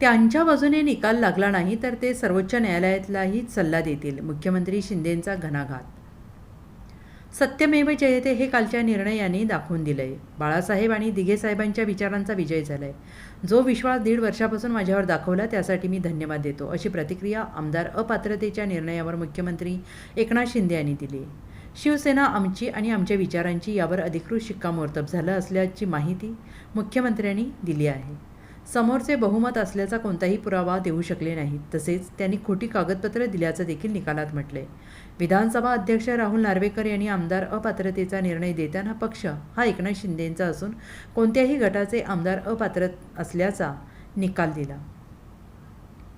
त्यांच्या बाजूने निकाल लागला नाही तर ते सर्वोच्च न्यायालयातलाही सल्ला देतील. मुख्यमंत्री शिंदेंचा घणाघात. सत्यमेव जयते हे कालच्या निर्णयाने दाखवून दिलंय. बाळासाहेब आणि दिघे साहेबांच्या विचारांचा विजय झालाय. जो विश्वास दीड वर्षापासून माझ्यावर दाखवला त्यासाठी मी धन्यवाद देतो अशी प्रतिक्रिया आमदार अपात्रतेच्या निर्णयावर मुख्यमंत्री एकनाथ शिंदे यांनी दिली. शिवसेना आमची आणि आमच्या विचारांची यावर अधिकृत शिक्कामोर्तब झालं असल्याची माहिती मुख्यमंत्र्यांनी दिली आहे. समोरचे बहुमत असल्याचा कोणताही पुरावा देऊ शकले नाहीत. तसेच त्यांनी खोटी कागदपत्र दिल्याचं देखील निकालात म्हटले विधानसभा अध्यक्ष राहुल नार्वेकर यांनी आमदार अपात्रतेचा निर्णय देताना पक्ष हा एकनाथ शिंदेंचा असून कोणत्याही गटाचे आमदार अपात्र असल्याचा निकाल दिला.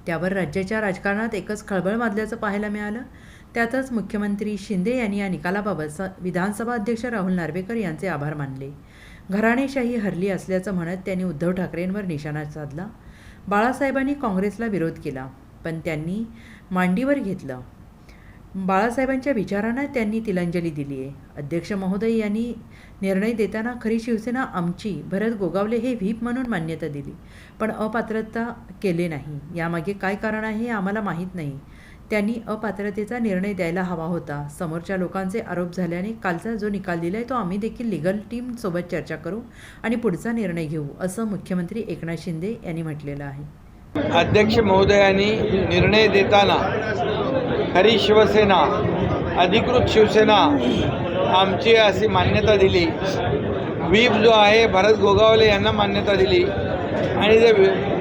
त्यावर राज्याच्या राजकारणात एकच खळबळ माजल्याचं पाहायला मिळालं. त्यातच मुख्यमंत्री शिंदे यांनी या निकालाबाबत स विधानसभा अध्यक्ष राहुल नार्वेकर यांचे आभार मानले. घराणेशाही हरली असल्याचं म्हणत त्यांनी उद्धव ठाकरेंवर निशाणा साधला. बाळासाहेबांनी काँग्रेसला विरोध केला पण त्यांनी मांडीवर घेतलं. बाळासाहेबांच्या विचारांना त्यांनी तिलांजली दिली आहे. अध्यक्ष महोदय यांनी निर्णय देताना खरी शिवसेना आमची भरत गोगावले हे व्हीप म्हणून मान्यता दिली. पण अपात्रता केले नाही. यामागे काय कारण आहे हे आम्हाला माहीत नाही. त्यांनी अपात्रतेचा निर्णय द्यायला हवा होता. समोरच्या लोकांचे आरोप झाल्याने कालचा जो निकाल दिलाय तो आम्ही देखील लिगल टीम सोबत चर्चा करू आणि पुढचा निर्णय घेऊ असं मुख्यमंत्री एकनाथ शिंदे यांनी म्हटलेलं आहे. अध्यक्ष महोदयांनी निर्णय देताना खरी शिवसेना अधिकृत शिवसेना आमची अशी मान्यता दिली. व्हीप जो आहे भरत गोगावले यांना मान्यता दिली. आणि जे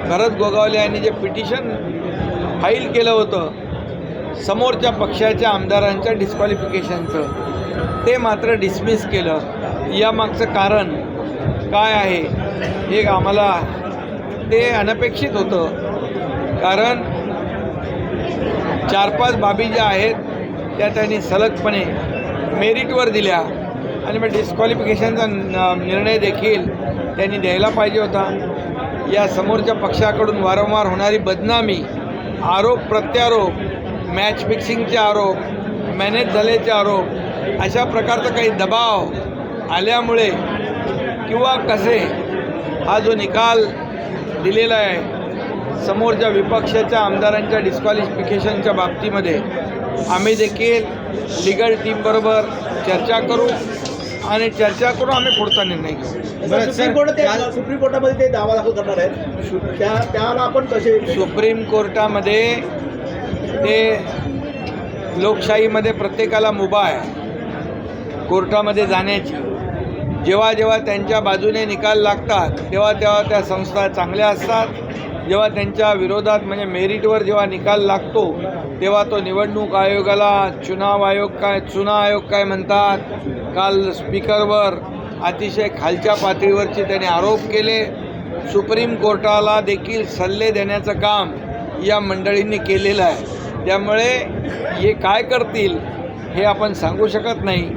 भरत गोगावले यांनी जे पिटिशन फाईल केलं होतं समोरच्या पक्षाच्या आमदारांच्या डिस्क्वालिफिकेशनचं ते मात्र डिसमिस केलं. यामागचं कारण काय आहे हे आम्हाला ते अनपेक्षित होतं. कारण चार पाच बाबी ज्या आहेत त्या त्यांनी सलगपणे मेरिटवर दिल्या. आणि मग डिस्क्वालिफिकेशनचा न- निर्णय देखील त्यांनी द्यायला पाहिजे होता. या समोरच्या पक्षाकडून वारंवार होणारी बदनामी आरोप प्रत्यारोप मॅच फिक्सिंगचे आरोप मॅनेज झाल्याचे आरोप अशा प्रकारचा काही दबाव आल्यामुळे किंवा कसे हा जो निकाल दिलेला आहे समोरच्या विपक्षाच्या आमदारांच्या डिस्क्वालिफिकेशनच्या बाबतीमध्ये आम्ही देखील लिगल टीमबरोबर चर्चा करू आणि चर्चा करून आम्ही पुढचा निर्णय घेऊ. सुप्रीम कोर्ट ते सुप्रीम कोर्टामध्ये ते दावा दाखल करणार आहेत. त्या त्याला आपण कसे सुप्रीम कोर्टामध्ये ते लोकशाहीमध्ये प्रत्येकाला मुभा आहे. कोर्टामध्ये जाण्याची. जेव्हा जेव्हा त्यांच्या बाजूने निकाल लागतात तेव्हा तेव्हा त्या संस्था चांगल्या असतात. जेव्हा त्यांच्या विरोधात म्हणजे मेरिटवर जेव्हा निकाल लागतो तेव्हा तो निवडणूक आयोगाला चुनाव आयोग काय चुना आयोग काय म्हणतात. काल स्पीकरवर अतिशय खालच्या पातळीवरचे त्याने आरोप केले. सुप्रीम कोर्टाला देखील सल्ले देण्याचं काम या मंडळींनी केलेलं आहे. त्यामुळे हे काय करतील हे आपण सांगू शकत नाही.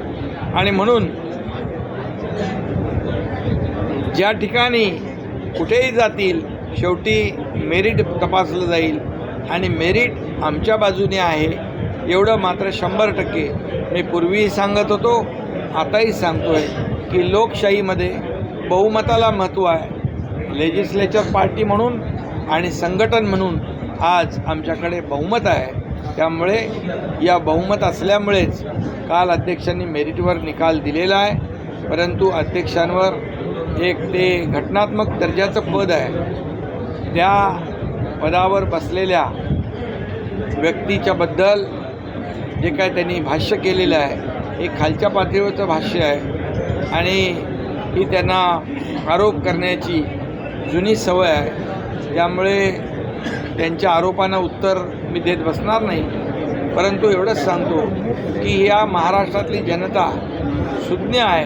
आणि म्हणून ज्या ठिकाणी कुठेही जातील शेवटी मेरिट तपासलं जाईल. आणि मेरिट आमच्या बाजूने आहे. एवढं मात्र शंभर टक्के. मी पूर्वीही सांगत होतो आताही सांगतो आहे की लोकशाहीमध्ये बहुमताला महत्त्व आहे. लेजिस्लेचर पार्टी म्हणून आणि संघटन म्हणून आज आमच्याकडे बहुमत आहे. त्यामुळे या बहुमत असल्यामुळेच काल अध्यक्षांनी मेरिटवर निकाल दिलेला आहे. परंतु अध्यक्षांवर एक ते घटनात्मक दर्जाचं पद आहे. त्या पदावर बसलेल्या व्यक्तीच्याबद्दल जे काय त्यांनी भाष्य केलेलं आहे हे खालच्या पातळीवरचं भाष्य आहे. आणि ही त्यांना आरोप करण्याची जुनी सवय आहे. त्यामुळे त्यांच्या आरोपांना उत्तर मी देत बसणार नाही. परंतु एवढंच सांगतो की या महाराष्ट्रातली जनता सुज्ञ आहे.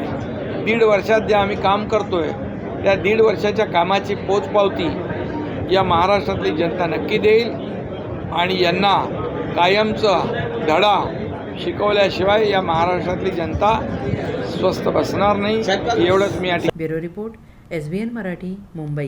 दीड वर्षात जे आम्ही काम करतो आहे त्या दीड वर्षाच्या कामाची पोचपावती या महाराष्ट्रातली जनता नक्की देईल आणि यांना कायमचा धडा शिकवल्याशिवाय या महाराष्ट्रातली जनता स्वस्थ बसणार नाही. एवढंच मी bureau report S B N Marathi Mumbai.